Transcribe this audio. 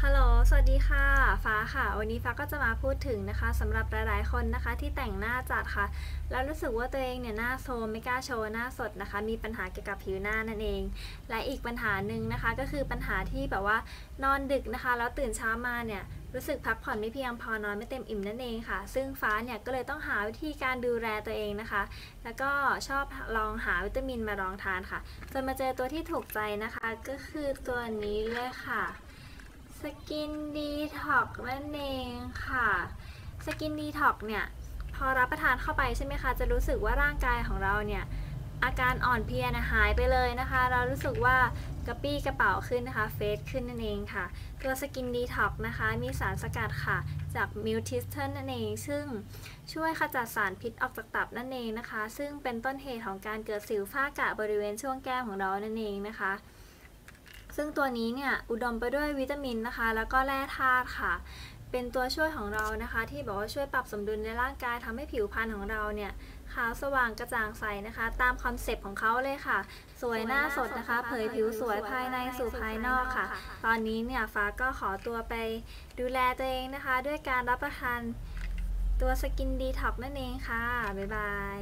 ฮัลโหล สวัสดีค่ะ ฟ้าค่ะ วันนี้ฟ้าก็จะมาพูดถึงนะคะสำหรับหลาย ๆ คนนะคะที่แต่งหน้าจัดค่ะ แล้วรู้สึกว่าตัวเองเนี่ยหน้าโซมไม่กล้าโชว์หน้าสดนะคะ มีปัญหาเกี่ยวกับผิวหน้านั่นเอง และอีกปัญหาหนึ่งนะคะก็คือปัญหาที่แบบว่านอนดึกนะคะ แล้วตื่นเช้ามาเนี่ย รู้สึกพักผ่อนไม่เพียงพอนอนไม่เต็มอิ่มนั่นเองค่ะ ซึ่งฟ้าเนี่ยก็เลยต้องหาวิธีการดูแลตัวเองนะคะ แล้วก็ชอบลองหาวิตามินมาลองทานค่ะ จนมาเจอตัวที่ถูกใจนะคะ ก็คือตัวนี้เลยค่ะสกินดีท็อกนั่นเองค่ะสกินดีท็อกเนี่ยพอรับประทานเข้าไปใช่ไหมคะ จะรู้สึกว่าร่างกายของเราเนี่ย อาการอ่อนเพลียนะหายไปเลยนะคะ เรารู้สึกว่ากระปี้กระเป๋าขึ้นนะคะเฟสขึ้นนั่นเองค่ะ ตัวสกินดีท็อกนะคะ มีสารสกัดค่ะ จากมิวทิสเทนนั่นเอง ซึ่งช่วยขจัดสารพิษออกจากตับนั่นเองนะคะ ซึ่งเป็นต้นเหตุของการเกิดสิวฝ้ากระบริเวณช่วงแก้มของเรานั่นเองนะคะ ซึ่งตัวนี้เนี่ย อุดมไปด้วยวิตามินนะคะ แล้วก็แร่ธาตุค่ะ เป็นตัวช่วยของเรานะคะ ที่บอกว่าช่วยปรับสมดุลในร่างกายทำให้ผิวพรรณของเราเนี่ยขาวสว่างกระจ่างใสนะคะ ตามคอนเซปต์ของเขาเลยค่ะ สวยหน้าสดนะคะ เผยผิวสวยภายในสู่ภายนอกค่ะ ตอนนี้เนี่ยฟ้าก็ขอตัวไปดูแลตัวเองนะคะ ด้วยการรับประทานตัวสกินดีท็อกนั่นเองค่ะ บ๊ายบาย